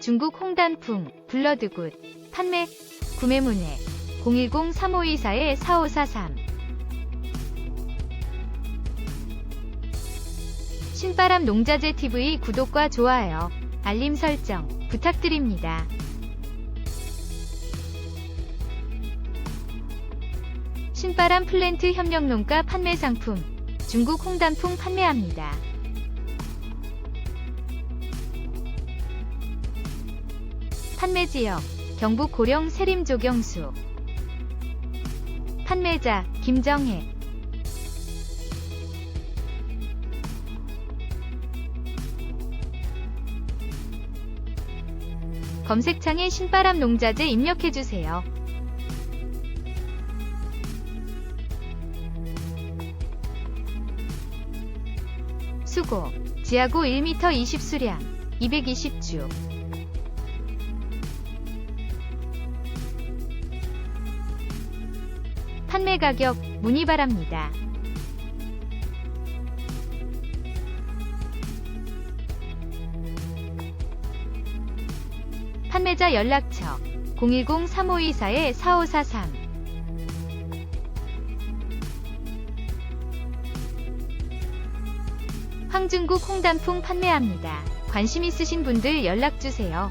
중국 홍단풍, 블러드굿, 판매, 구매 문의 010-3524-4543 신바람 농자재 TV 구독과 좋아요, 알림 설정 부탁드립니다. 신바람 플랜트 협력농가 판매 상품 중국 홍단풍 판매합니다. 판매 지역 경북 고령 세림 조경수. 판매자 김정혜. 검색창에 신바람 농자재 입력해주세요. 수고. 지하구 1m 20 수량 220주 판매 가격 문의 바랍니다. 판매자 연락처 010-3524-4543 황중국 홍단풍 판매합니다. 관심 있으신 분들 연락주세요.